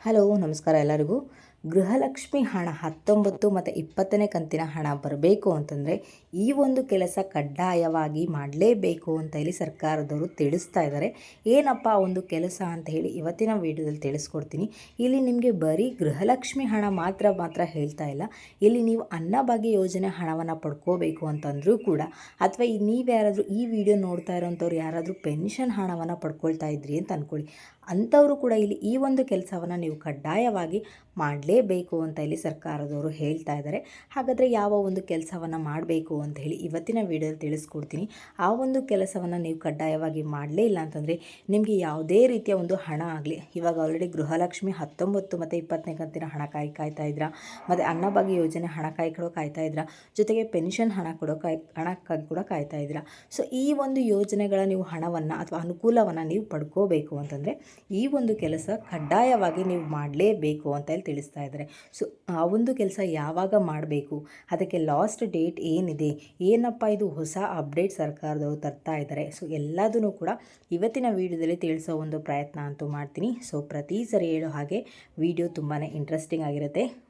Hello, ನಮಸ್ಕಾರ ಎಲ್ಲರಿಗೂ. ಗೃಹಲಕ್ಷ್ಮಿ ಹಣ ಹತ್ತೊಂಬತ್ತು ಮತ್ತು ಇಪ್ಪತ್ತನೇ ಕಂತಿನ ಹಣ ಬರಬೇಕು ಅಂತಂದರೆ ಈ ಒಂದು ಕೆಲಸ ಕಡ್ಡಾಯವಾಗಿ ಮಾಡಲೇಬೇಕು ಅಂತ ಹೇಳಿ ಸರ್ಕಾರದವರು ತಿಳಿಸ್ತಾ ಇದ್ದಾರೆ. ಏನಪ್ಪ ಒಂದು ಕೆಲಸ ಅಂತ ಹೇಳಿ ಇವತ್ತಿನ ವಿಡಿಯೋದಲ್ಲಿ ತಿಳಿಸ್ಕೊಡ್ತೀನಿ. ಇಲ್ಲಿ ನಿಮಗೆ ಬರೀ ಗೃಹಲಕ್ಷ್ಮಿ ಹಣ ಮಾತ್ರ ಮಾತ್ರ ಹೇಳ್ತಾ ಇಲ್ಲ. ಇಲ್ಲಿ ನೀವು ಅನ್ನಭಾಗ್ಯ ಯೋಜನೆ ಹಣವನ್ನು ಪಡ್ಕೋಬೇಕು ಅಂತಂದರೂ ಕೂಡ ಅಥವಾ ನೀವು ಯಾರಾದರೂ ಈ ವಿಡಿಯೋ ನೋಡ್ತಾ ಇರೋಂಥವ್ರು ಯಾರಾದರೂ ಪೆನ್ಷನ್ ಹಣವನ್ನು ಪಡ್ಕೊಳ್ತಾ ಇದ್ರಿ ಅಂತ ಅಂದ್ಕೊಳ್ಳಿ ಅಂಥವರು ಕೂಡ ಇಲ್ಲಿ ಈ ಒಂದು ಕೆಲಸವನ್ನು ನೀವು ಕಡ್ಡಾಯವಾಗಿ ಮಾಡಲೇಬೇಕು ಅಂತ ಇಲ್ಲಿ ಸರ್ಕಾರದವರು ಹೇಳ್ತಾ ಇದ್ದಾರೆ. ಹಾಗಾದರೆ ಯಾವ ಒಂದು ಕೆಲಸವನ್ನು ಮಾಡಬೇಕು ಅಂತ ಹೇಳಿ ಇವತ್ತಿನ ವಿಡಿಯೋದಲ್ಲಿ ತಿಳಿಸ್ಕೊಡ್ತೀನಿ. ಆ ಒಂದು ಕೆಲಸವನ್ನು ನೀವು ಕಡ್ಡಾಯವಾಗಿ ಮಾಡಲೇ ಇಲ್ಲ ಅಂತಂದರೆ ನಿಮಗೆ ಯಾವುದೇ ರೀತಿಯ ಒಂದು ಹಣ ಆಗಲಿ, ಇವಾಗ ಆಲ್ರೆಡಿ ಗೃಹಲಕ್ಷ್ಮಿ ಹತ್ತೊಂಬತ್ತು ಮತ್ತು ಇಪ್ಪತ್ತನೇ ಕಂತಿನ ಹಣ ಕಾಯಿ ಕಾಯ್ತಾ ಇದ್ರ, ಮತ್ತು ಅನ್ನಭಾಗ್ಯ ಯೋಜನೆ ಹಣ ಕಾಯಿ ಕೊಡೋ ಕಾಯ್ತಾ ಇದ್ರ, ಜೊತೆಗೆ ಪೆನ್ಷನ್ ಹಣ ಕೊಡೋ ಕಾಯ್, ಹಣ ಕೂಡ ಕಾಯ್ತಾ ಇದ್ರ. ಸೊ ಈ ಒಂದು ಯೋಜನೆಗಳ ನೀವು ಹಣವನ್ನು ಅಥವಾ ಅನುಕೂಲವನ್ನು ನೀವು ಪಡ್ಕೋಬೇಕು ಅಂತಂದರೆ ಈ ಒಂದು ಕೆಲಸ ಕಡ್ಡಾಯವಾಗಿ ನೀವು ಮಾಡಲೇಬೇಕು ಅಂತ ಹೇಳಿ ತಿಳಿಸ್ತಾ ಇದ್ದಾರೆ. ಸೊ, ಆ ಒಂದು ಕೆಲಸ ಯಾವಾಗ ಮಾಡಬೇಕು? ಅದಕ್ಕೆ ಲಾಸ್ಟ್ ಡೇಟ್ ಏನಿದೆ? ಏನಪ್ಪ ಇದು ಹೊಸ ಅಪ್ಡೇಟ್ ಸರ್ಕಾರದವರು ತರ್ತಾ ಇದ್ದಾರೆ? ಸೊ, ಎಲ್ಲದನ್ನು ಕೂಡ ಇವತ್ತಿನ ವಿಡಿಯೋದಲ್ಲಿ ತಿಳಿಸೋ ಒಂದು ಪ್ರಯತ್ನ ಅಂತೂ ಮಾಡ್ತೀನಿ. ಸೊ, ಪ್ರತಿ ಸರಿ ಹೇಳೋ ಹಾಗೆ ವಿಡಿಯೋ ತುಂಬಾ ಇಂಟ್ರೆಸ್ಟಿಂಗ್ ಆಗಿರುತ್ತೆ.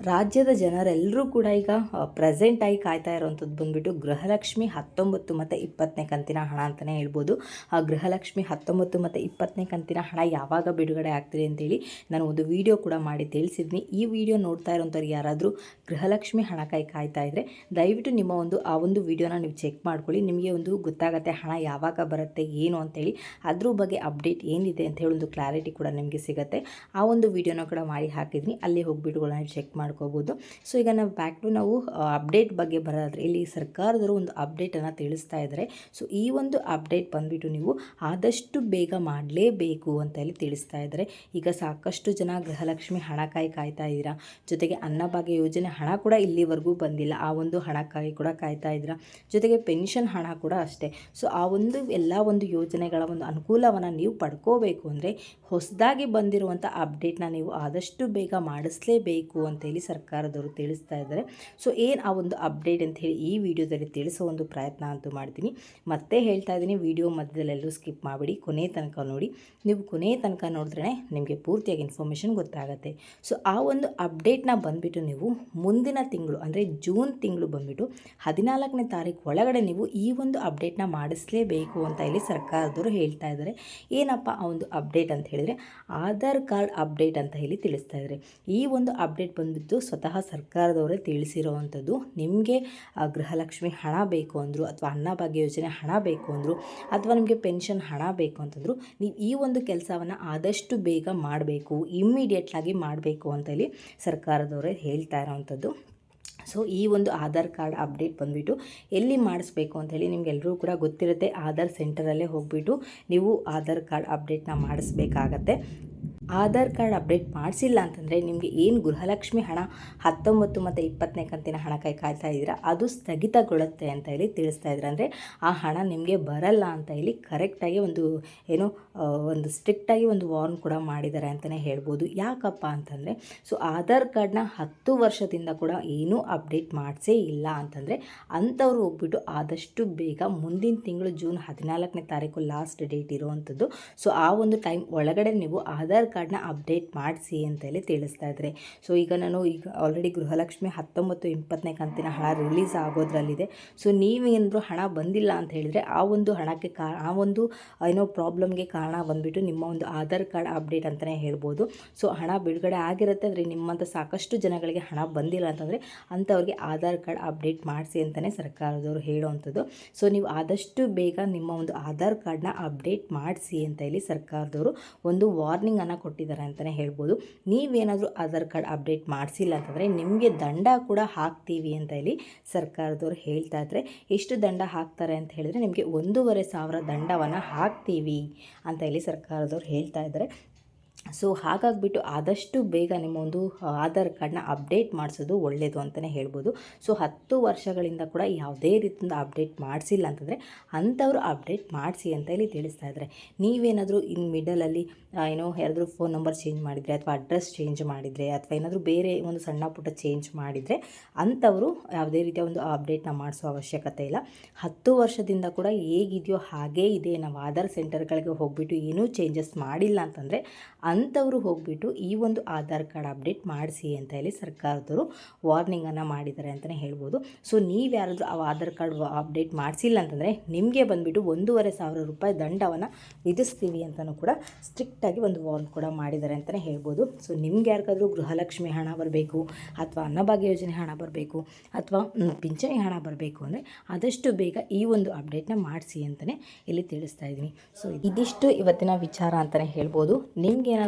ರಾಜ್ಯದ ಜನರೆಲ್ಲರೂ ಕೂಡ ಈಗ ಪ್ರೆಸೆಂಟಾಗಿ ಕಾಯ್ತಾ ಇರೋವಂಥದ್ದು ಬಂದುಬಿಟ್ಟು ಗೃಹಲಕ್ಷ್ಮಿ ಹತ್ತೊಂಬತ್ತು ಮತ್ತು ಇಪ್ಪತ್ತನೇ ಕಂತಿನ ಹಣ ಅಂತಲೇ ಹೇಳ್ಬೋದು. ಆ, ಗೃಹಲಕ್ಷ್ಮಿ ಹತ್ತೊಂಬತ್ತು ಮತ್ತು ಇಪ್ಪತ್ತನೇ ಕಂತಿನ ಹಣ ಯಾವಾಗ ಬಿಡುಗಡೆ ಆಗ್ತಿದೆ ಅಂತೇಳಿ ನಾನು ಒಂದು ವಿಡಿಯೋ ಕೂಡ ಮಾಡಿ ತಿಳಿಸಿದ್ನಿ ಈ ವಿಡಿಯೋ ನೋಡ್ತಾ ಇರೋಂಥವ್ರು ಯಾರಾದರೂ ಗೃಹಲಕ್ಷ್ಮಿ ಹಣ ಕೈ ಕಾಯ್ತಾ ಇದ್ದರೆ ದಯವಿಟ್ಟು ನಿಮ್ಮ ಒಂದು, ಆ ಒಂದು ವಿಡಿಯೋನ ನೀವು ಚೆಕ್ ಮಾಡ್ಕೊಳ್ಳಿ. ನಿಮಗೆ ಒಂದು ಗೊತ್ತಾಗುತ್ತೆ ಹಣ ಯಾವಾಗ ಬರುತ್ತೆ, ಏನು ಅಂತೇಳಿ. ಅದ್ರ ಬಗ್ಗೆ ಅಪ್ಡೇಟ್ ಏನಿದೆ ಅಂತ ಹೇಳಿ ಒಂದು ಕ್ಲಾರಿಟಿ ಕೂಡ ನಿಮಗೆ ಸಿಗುತ್ತೆ. ಆ ಒಂದು ವಿಡಿಯೋನ ಕೂಡ ಮಾಡಿ ಹಾಕಿದ್ನಿ ಅಲ್ಲಿ ಹೋಗ್ಬಿಟ್ಟು ನೀವು ಚೆಕ್ ಮಾಡಿ ಮಾಡ್ಕೋಬೋದು. ಸೊ ಈಗ ನಾವು ಬ್ಯಾಕ್ ಟು ನಾವು ಅಪ್ಡೇಟ್ ಬಗ್ಗೆ ಬರೋದ್ರೆ ಇಲ್ಲಿ ಸರ್ಕಾರದವರು ಒಂದು ಅಪ್ಡೇಟನ್ನು ತಿಳಿಸ್ತಾ ಇದ್ದಾರೆ ಸೊ ಈ ಒಂದು ಅಪ್ಡೇಟ್ ಬಂದುಬಿಟ್ಟು ನೀವು ಆದಷ್ಟು ಬೇಗ ಮಾಡಲೇಬೇಕು ಅಂತ ಹೇಳಿ ತಿಳಿಸ್ತಾ ಇದ್ದಾರೆ ಈಗ ಸಾಕಷ್ಟು ಜನ ಗೃಹಲಕ್ಷ್ಮಿ ಹಣ ಕಾಯಿ ಕಾಯ್ತಾ ಇದ್ದೀರಾ. ಜೊತೆಗೆ ಅನ್ನಭಾಗ್ಯ ಯೋಜನೆ ಹಣ ಕೂಡ ಇಲ್ಲಿವರೆಗೂ ಬಂದಿಲ್ಲ. ಆ ಒಂದು ಹಣಕ್ಕಾಗಿ ಕೂಡ ಕಾಯ್ತಾ ಇದ್ದೀರಾ. ಜೊತೆಗೆ ಪೆನ್ಷನ್ ಹಣ ಕೂಡ ಅಷ್ಟೇ. ಸೊ ಆ ಒಂದು, ಎಲ್ಲ ಒಂದು ಯೋಜನೆಗಳ ಒಂದು ಅನುಕೂಲವನ್ನು ನೀವು ಪಡ್ಕೋಬೇಕು ಅಂದರೆ, ಹೊಸದಾಗಿ ಬಂದಿರುವಂಥ ಅಪ್ಡೇಟ್ನ ನೀವು ಆದಷ್ಟು ಬೇಗ ಮಾಡಿಸ್ಲೇಬೇಕು ಅಂತೇಳಿ ಸರ್ಕಾರದವರು ತಿಳಿಸ್ತಾ ಇದ್ದಾರೆ. ಸೊ, ಏನು ಆ ಒಂದು ಅಪ್ಡೇಟ್ ಅಂತ ಹೇಳಿ ಈ ವಿಡಿಯೋದಲ್ಲಿ ತಿಳಿಸೋ ಒಂದು ಪ್ರಯತ್ನ ಅಂತೂ ಮಾಡ್ತೀನಿ. ಮತ್ತೆ ಹೇಳ್ತಾ ಇದ್ದೀನಿ, ವಿಡಿಯೋ ಮಧ್ಯದಲ್ಲೆಲ್ಲರೂ ಸ್ಕಿಪ್ ಮಾಡಿಬಿಡಿ. ಕೊನೆ ತನಕ ನೋಡಿ. ನೀವು ಕೊನೆ ತನಕ ನೋಡಿದ್ರೆ ನಿಮಗೆ ಪೂರ್ತಿಯಾಗಿ ಇನ್ಫಾರ್ಮೇಷನ್ ಗೊತ್ತಾಗುತ್ತೆ. ಸೊ, ಆ ಒಂದು ಅಪ್ಡೇಟ್ನ ಬಂದುಬಿಟ್ಟು ನೀವು ಮುಂದಿನ ತಿಂಗಳು, ಅಂದರೆ ಜೂನ್ ತಿಂಗಳು ಬಂದುಬಿಟ್ಟು ಹದಿನಾಲ್ಕನೇ ತಾರೀಕು ಒಳಗಡೆ ನೀವು ಈ ಒಂದು ಅಪ್ಡೇಟ್ನ ಮಾಡಿಸಲೇಬೇಕು ಅಂತ ಇಲ್ಲಿ ಸರ್ಕಾರದವರು ಹೇಳ್ತಾ ಇದ್ದಾರೆ. ಏನಪ್ಪ ಆ ಒಂದು ಅಪ್ಡೇಟ್ ಅಂತ ಹೇಳಿದರೆ, ಆಧಾರ್ ಕಾರ್ಡ್ ಅಪ್ಡೇಟ್ ಅಂತ ಹೇಳಿ ತಿಳಿಸ್ತಾ ಇದ್ದಾರೆ. ಈ ಒಂದು ಅಪ್ಡೇಟ್ ಬಂದುಬಿಟ್ಟು ಸ್ವತಃ ಸರ್ಕಾರದವರೇ ತಿಳಿಸಿರುವಂಥದ್ದು. ನಿಮಗೆ ಗೃಹಲಕ್ಷ್ಮಿ ಹಣ ಬೇಕು ಅಂದರು, ಅಥವಾ ಅನ್ನಭಾಗ್ಯ ಯೋಜನೆ ಹಣ ಬೇಕು ಅಂದರು, ಅಥವಾ ನಿಮಗೆ ಪೆನ್ಷನ್ ಹಣ ಬೇಕು ಅಂತಂದರು, ನೀವು ಈ ಒಂದು ಕೆಲಸವನ್ನು ಆದಷ್ಟು ಬೇಗ ಮಾಡಬೇಕು ಇಮ್ಮಿಡಿಯೇಟ್ಲಾಗಿ ಮಾಡಬೇಕು ಅಂತ ಹೇಳಿ ಸರ್ಕಾರದವರೇ ಹೇಳ್ತಾ ಇರೋವಂಥದ್ದು. ಸೊ, ಈ ಒಂದು ಆಧಾರ್ ಕಾರ್ಡ್ ಅಪ್ಡೇಟ್ ಬಂದುಬಿಟ್ಟು ಎಲ್ಲಿ ಮಾಡಿಸ್ಬೇಕು ಅಂತ ಹೇಳಿ ನಿಮಗೆಲ್ಲರೂ ಕೂಡ ಗೊತ್ತಿರುತ್ತೆ. ಆಧಾರ್ ಸೆಂಟರಲ್ಲೇ ಹೋಗಿಬಿಟ್ಟು ನೀವು ಆಧಾರ್ ಕಾರ್ಡ್ ಅಪ್ಡೇಟ್ನ ಮಾಡಿಸ್ಬೇಕಾಗತ್ತೆ. ಆಧಾರ್ ಕಾರ್ಡ್ ಅಪ್ಡೇಟ್ ಮಾಡಿಸಿಲ್ಲ ಅಂತಂದರೆ ನಿಮಗೆ ಏನು ಗೃಹಲಕ್ಷ್ಮಿ ಹಣ ಹತ್ತೊಂಬತ್ತು ಮತ್ತು ಇಪ್ಪತ್ತನೇ ಕಂತಿನ ಹಣ ಕೈ ಕಾಯ್ತಾ ಇದ್ದೀರಾ? ಅದು ಸ್ಥಗಿತಗೊಳ್ಳುತ್ತೆ ಅಂತ ಹೇಳಿ ತಿಳಿಸ್ತಾ ಇದ್ದಾರೆ ಅಂದರೆ ಆ ಹಣ ನಿಮಗೆ ಬರಲ್ಲ ಅಂತ ಹೇಳಿ ಕರೆಕ್ಟಾಗಿ ಒಂದು ಏನು ಒಂದು ಸ್ಟ್ರಿಕ್ಟಾಗಿ ಒಂದು ವಾರ್ನ್ ಕೂಡ ಮಾಡಿದ್ದಾರೆ ಅಂತಲೇ ಹೇಳ್ಬೋದು. ಯಾಕಪ್ಪ ಅಂತಂದರೆ ಸೊ ಆಧಾರ್ ಕಾರ್ಡ್ನ ಹತ್ತು ವರ್ಷದಿಂದ ಕೂಡ ಏನೂ ಅಪ್ಡೇಟ್ ಮಾಡಿಸೇ ಇಲ್ಲ ಅಂತಂದರೆ ಅಂಥವ್ರು ಹೋಗ್ಬಿಟ್ಟು ಆದಷ್ಟು ಬೇಗ ಮುಂದಿನ ತಿಂಗಳು ಜೂನ್ ಹದಿನಾಲ್ಕನೇ ತಾರೀಕು ಲಾಸ್ಟ್ ಡೇಟ್ ಇರುವಂಥದ್ದು. ಸೊ ಆ ಒಂದು ಟೈಮ್ ಒಳಗಡೆ ನೀವು ಆಧಾರ್ ಕಾರ್ಡ್ ಕಾರ್ಡ್ನ ಅಪ್ಡೇಟ್ ಮಾಡಿಸಿ ಅಂತೇಳಿ ತಿಳಿಸ್ತಾ ಇದ್ದಾರೆ ಸೊ ಈಗ ನಾನು ಈಗ ಆಲ್ರೆಡಿ ಗೃಹಲಕ್ಷ್ಮಿ ಹತ್ತೊಂಬತ್ತು ಇಪ್ಪತ್ತನೇ ಕಂತಿನ ಹಣ ರಿಲೀಸ್ ಆಗೋದ್ರಲ್ಲಿದೆ. ಸೊ ನೀವೇನಾದರೂ ಹಣ ಬಂದಿಲ್ಲ ಅಂತ ಹೇಳಿದರೆ ಆ ಒಂದು ಹಣಕ್ಕೆ ಕಾ, ಆ ಒಂದು, ಏನೋ ಪ್ರಾಬ್ಲಮ್ಗೆ ಕಾರಣ ಬಂದುಬಿಟ್ಟು ನಿಮ್ಮ ಒಂದು ಆಧಾರ್ ಕಾರ್ಡ್ ಅಪ್ಡೇಟ್ ಅಂತಲೇ ಹೇಳ್ಬೋದು. ಸೊ ಹಣ ಬಿಡುಗಡೆ ಆಗಿರುತ್ತೆ ಆದರೆ ನಿಮ್ಮಂಥ ಸಾಕಷ್ಟು ಜನಗಳಿಗೆ ಹಣ ಬಂದಿಲ್ಲ ಅಂತಂದರೆ ಅಂಥವ್ರಿಗೆ ಆಧಾರ್ ಕಾರ್ಡ್ ಅಪ್ಡೇಟ್ ಮಾಡಿಸಿ ಅಂತಲೇ ಸರ್ಕಾರದವರು ಹೇಳುವಂಥದ್ದು. ಸೊ ನೀವು ಆದಷ್ಟು ಬೇಗ ನಿಮ್ಮ ಒಂದು ಆಧಾರ್ ಕಾರ್ಡ್ನ ಅಪ್ಡೇಟ್ ಮಾಡಿಸಿ ಅಂತ ಹೇಳಿ ಸರ್ಕಾರದವರು ಒಂದು ವಾರ್ನಿಂಗನ್ನು ಕೊಟ್ಟಿದ್ದಾರೆ ಅಂತಲೇ ಹೇಳ್ಬೋದು. ನೀವೇನಾದರೂ ಆಧಾರ್ ಕಾರ್ಡ್ ಅಪ್ಡೇಟ್ ಮಾಡಿಸಿಲ್ಲ ಅಂತಂದರೆ ನಿಮಗೆ ದಂಡ ಕೂಡ ಹಾಕ್ತೀವಿ ಅಂತ ಹೇಳಿ ಸರ್ಕಾರದವರು ಹೇಳ್ತಾ ಇದ್ದಾರೆ ಎಷ್ಟು ದಂಡ ಹಾಕ್ತಾರೆ ಅಂತ ಹೇಳಿದರೆ ನಿಮಗೆ ಒಂದೂವರೆ ಸಾವಿರ ದಂಡವನ್ನು ಹಾಕ್ತೀವಿ ಅಂತ ಹೇಳಿ ಸರ್ಕಾರದವ್ರು ಹೇಳ್ತಾ ಇದ್ದಾರೆ. ಸೊ ಹಾಗಾಗಿಬಿಟ್ಟು ಆದಷ್ಟು ಬೇಗ ನಿಮ್ಮ ಒಂದು ಆಧಾರ್ ಕಾರ್ಡ್ನ ಅಪ್ಡೇಟ್ ಮಾಡಿಸೋದು ಒಳ್ಳೆಯದು ಅಂತಲೇ ಹೇಳ್ಬೋದು. ಸೊ ಹತ್ತು ವರ್ಷಗಳಿಂದ ಕೂಡ ಯಾವುದೇ ರೀತಿಯಿಂದ ಅಪ್ಡೇಟ್ ಮಾಡಿಸಿಲ್ಲ ಅಂತಂದರೆ ಅಂಥವ್ರು ಅಪ್ಡೇಟ್ ಮಾಡಿಸಿ ಅಂತ ಇಲ್ಲಿ ತಿಳಿಸ್ತಾ ಇದ್ದಾರೆ. ನೀವೇನಾದರೂ ಇನ್ ಮಿಡಲಲ್ಲಿ ಏನೋ ಯಾರಾದರೂ ಫೋನ್ ನಂಬರ್ ಚೇಂಜ್ ಮಾಡಿದರೆ ಅಥವಾ ಅಡ್ರೆಸ್ ಚೇಂಜ್ ಮಾಡಿದರೆ ಅಥವಾ ಏನಾದರೂ ಬೇರೆ ಒಂದು ಸಣ್ಣ ಪುಟ್ಟ ಚೇಂಜ್ ಮಾಡಿದರೆ ಅಂಥವರು ಯಾವುದೇ ರೀತಿಯ ಒಂದು ಅಪ್ಡೇಟ್ನ ಮಾಡಿಸೋ ಅವಶ್ಯಕತೆ ಇಲ್ಲ. ಹತ್ತು ವರ್ಷದಿಂದ ಕೂಡ ಹೇಗಿದೆಯೋ ಹಾಗೇ ಇದೆ. ನಾವು ಆಧಾರ್ ಸೆಂಟರ್ಗಳಿಗೆ ಹೋಗ್ಬಿಟ್ಟು ಏನೂ ಚೇಂಜಸ್ ಮಾಡಿಲ್ಲ ಅಂತಂದರೆ ಅಂಥವರು ಹೋಗ್ಬಿಟ್ಟು ಈ ಒಂದು ಆಧಾರ್ ಕಾರ್ಡ್ ಅಪ್ಡೇಟ್ ಮಾಡಿಸಿ ಅಂತ ಹೇಳಿ ಸರ್ಕಾರದವರು ವಾರ್ನಿಂಗನ್ನು ಮಾಡಿದ್ದಾರೆ ಅಂತಲೇ ಹೇಳ್ಬೋದು. ಸೊ, ನೀವು ಯಾರಾದರೂ ಆ ಆಧಾರ್ ಕಾರ್ಡ್ ಅಪ್ಡೇಟ್ ಮಾಡಿಸಿಲ್ಲ ಅಂತಂದರೆ ನಿಮಗೆ ಬಂದುಬಿಟ್ಟು ಒಂದೂವರೆ ಸಾವಿರ ರೂಪಾಯಿ ದಂಡವನ್ನು ವಿಧಿಸ್ತೀವಿ ಅಂತಲೂ ಕೂಡ ಸ್ಟ್ರಿಕ್ಟಾಗಿ ಒಂದು ವಾರ್ನ್ ಕೂಡ ಮಾಡಿದ್ದಾರೆ ಅಂತಲೇ ಹೇಳ್ಬೋದು. ಸೊ, ನಿಮ್ಗೆ ಯಾರಿಗಾದರೂ ಗೃಹಲಕ್ಷ್ಮಿ ಹಣ ಬರಬೇಕು ಅಥವಾ ಅನ್ನಭಾಗ್ಯ ಯೋಜನೆ ಹಣ ಬರಬೇಕು ಅಥವಾ ಪಿಂಚಣಿ ಹಣ ಬರಬೇಕು ಅಂದರೆ ಆದಷ್ಟು ಬೇಗ ಈ ಒಂದು ಅಪ್ಡೇಟ್ನ ಮಾಡಿಸಿ ಅಂತಲೇ ಇಲ್ಲಿ ತಿಳಿಸ್ತಾ ಇದ್ದೀನಿ. ಸೊ, ಇದಿಷ್ಟು ಇವತ್ತಿನ ವಿಚಾರ ಅಂತಲೇ ಹೇಳ್ಬೋದು.